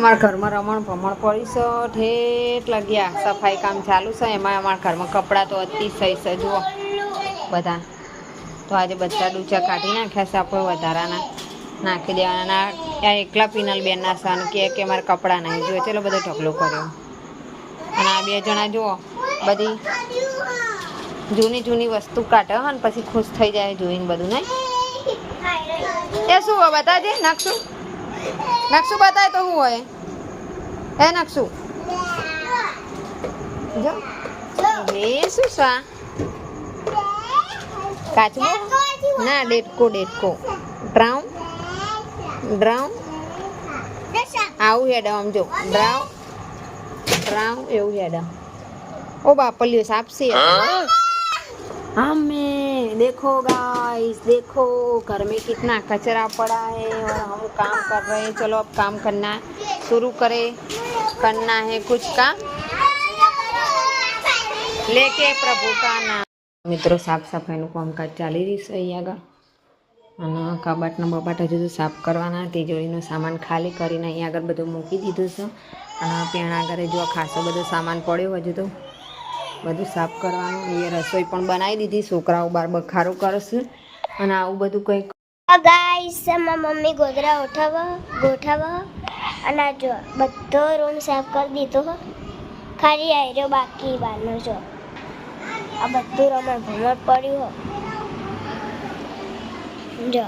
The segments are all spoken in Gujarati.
અમારા ઘરમાં રમણ ભમણ પડી છે, ઠેઠ લગ્યા. સફાઈ કામ ચાલુ છે, એમાં અમારા ઘરમાં કપડાં તો અતિશય છે, જુઓ. બધા. તો આજે બધા ડૂચા કાઢી નાખ્યા છે, આપણે વધારાના. નાખી દેવાના. આ એકલા પિનલ બેનના છે અને કે કે મારા કપડાં નહીં જોઈએ. ચલો બધો ઢગલો કર્યો. અને આ બે જણા જુઓ, બધી જૂની જૂની વસ્તુ કાઢે હે ને, પછી ખુશ થઈ જાય જોઈને બધું, નહીં? એ શું બતાજે? નકશું નકશું બતાય તો શું હોય? હે નકશું? જો. એ શું સ્વા? કાચબો ના ડેટકો ડેટકો ડ્રાઉન ડ્રાઉન આવું હેડમ આમ જો. ડ્રાઉન ડ્રાઉન એવું હેડમ ઓ બાપલ્યો સાપ છે. हमें देखो गाइस देखो घर में कितना कचरा पड़ा है और हम काम कर रहे हैं चलो अब काम करना शुरू करें करना है कुछ काम लेके प्रभु का नाम મિત્રો સાફ સફાઈનું કામકાજ ચાલી રહ્યું છે અહીંયા આગળ અને કબાટના બબાટ હજુ તો સાફ કરવાના તિજોરીનો સામાન ખાલી કરીને અહીંયા આગળ બધું મૂકી દીધું છે અને પેણા આગળ જો ખાસો બધો સામાન પડ્યો હજુ તો બધું સાફ કરવાનું એ રસોઈ પણ બનાવી દીધી. છોકરાઓ બાર બખારો કરશે. અને આવું બધું કંઈક ગાઈસ મારા મમ્મી ગોદરા ઉઠાવો ગોઠાવો. અને જો બધો રૂમ સાફ કરી દીધો ખાલી આયરો બાકી બહારનો જો. આ બધું રમણ ભમણ પડ્યું હો. જો.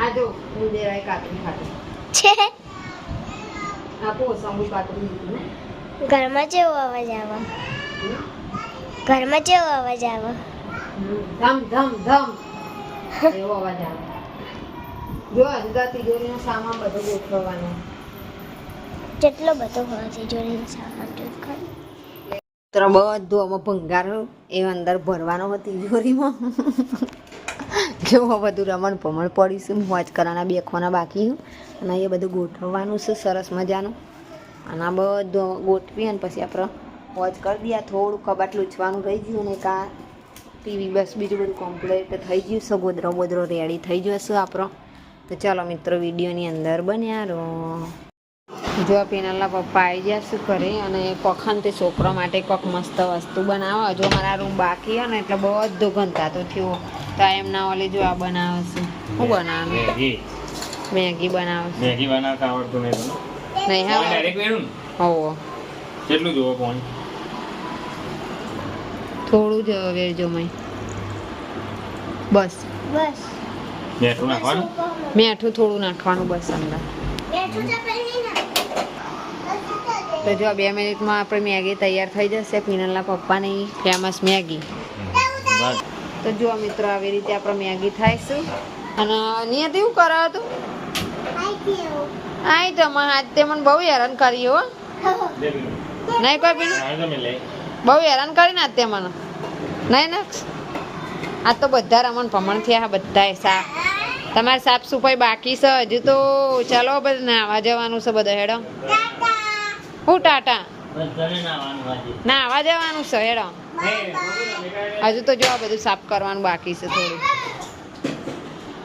આ જો હું દેરાય કાપી ખાતું છે. આપો સંગુ કાતરી ઘરમાં જેવો અવાજ આવે? ઘરમાં જેવો અવાજ આવે? ધમ ધમ ધમ. એવો અવાજ આવે. જો અંદર તિજોરીનો સામાન બધો ગોઠવવાનો. જેટલો બધો હોવાથી જોઈને સામાન ખાલી તો બધું આમાં ભંગાર એ અંદર ભરવાનો હતો તિજોરીમાં. કેવું બધું રમણ ભમણ પડીશું મોજ કરવાના બે ખોના બાકી અને એ બધું ગોઠવવાનું છે, સરસ મજાનું. અને આ બધું ગોઠવી અને પછી આપણે મોજ કરી દઈએ. થોડું કબાટ લૂછવાનું રહી ગયું ને કા ટીવી બસ બીજું બધું કમ્પ્લીટ થઈ ગયું છે. ગોદરો બોદરો રેડી થઈ જશે આપણો. તો ચાલો મિત્રો વિડીયોની અંદર બન્યા રહો. જો પેનલના પપ્પા આવી ગયા શું કરે અને પખન તે છોકરા માટે કોક મસ્ત વસ્તુ બનાવો જો મારા રૂમ બાકી હોય ને એટલે બધું ગંધાતો થયો. તો એમના ઓલે જો આ બનાવે છે. શું બનાવે? મેગી. મેગી બનાવે મેગી બનાવતા આવડતું નહીં તમને? નહીં હા. ડાયરેક્ટ વેરું ને? હોવો. કેટલું જોવો ફોન થોડું જ વેરજો મય. બસ. બસ. બેઠું નાખવાનું? મીઠું થોડું નાખવાનું બસ અંદર. તો જો આ બે મિનિટમાં આપણે મેગી તૈયાર થઈ જશે. પીનલના પપ્પાની ફેમસ મેગી. બસ તો જો મિત્રો આવી રીતે આપણે મેગી થાઈશું અને નિયત એવું કરે હતું આઈ તો આજ તે મને બહુ હેરાન કરી હો. નહીં કોઈ લે બહુ હેરાન કરીને આજ તે મને. નહીં ના આ તો બધા રમણ ભમણ થયા બધા સાફ તમારે સાફ સફાઈ બાકી છે હજુ તો ચાલો બધા નાવા જવાનું છે બધા હેડો. હું ટાટા? ના નાવા જવાનું છે હેડો. હજુ તો જો આ બધું સાફ કરવાનું બાકી છે થોડું.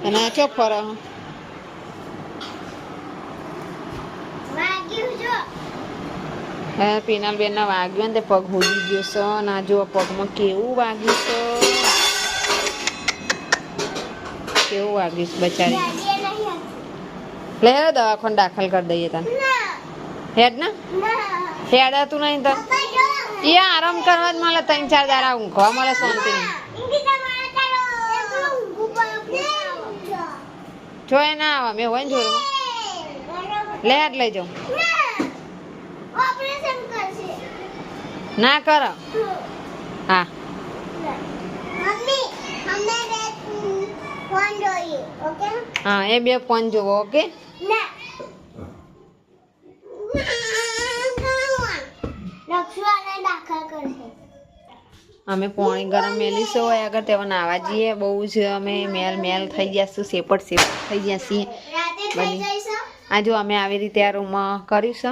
અને ચો ફરો. હા પીનલ બેન વાગ્યું ને પગ હોજી ગયો છે. અને આ જો પગમાં કેવું વાગ્યું છે. કેવું વાગ્યું છે બચારી? લે દવાખાને દાખલ કરી દઈએ તને. ના. હેડ ને. ના. હેડ હતું નહીં તો? એ આરામ કરવા જ મળે ત્રણ ચાર દાડા ઊંઘવા મળે શાંતિ જો એ ના આવે મેં હોય ને જોડે. લે જ લઈ જાઉં. ના કર. હા. હા એ બે ફોન જોવો ઓકે? ના. અમે પોણી ગરમ મેલી છે હોય આગળ તેવા નાવા જઈએ, બહુ જ અમે મેલ મેલ થઈ જશું સેપટ સેપટ થઈ છીએ. બની. આ જો અમે આવી રીતે આ રૂમમાં છે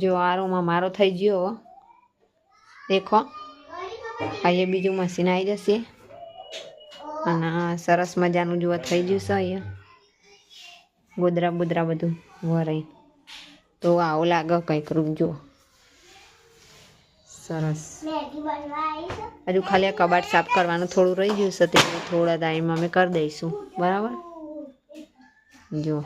જો આ રૂમમાં મારો થઈ ગયો. દેખો. અહીંયા બીજું મશીન આવી જશે. અને સરસ મજાનું જો થઈ ગયું છે અહીંયા. ગોદરા બોદરા બધું વરાઈ તો આવું લાગે કંઈક રૂમ જો સરસ. હજુ ખાલી આ કબાટ સાફ કરવાનું થોડું રહી ગયું છે તે થોડા ટાઈમ અમે કરી દઈશું. બરાબર? જો.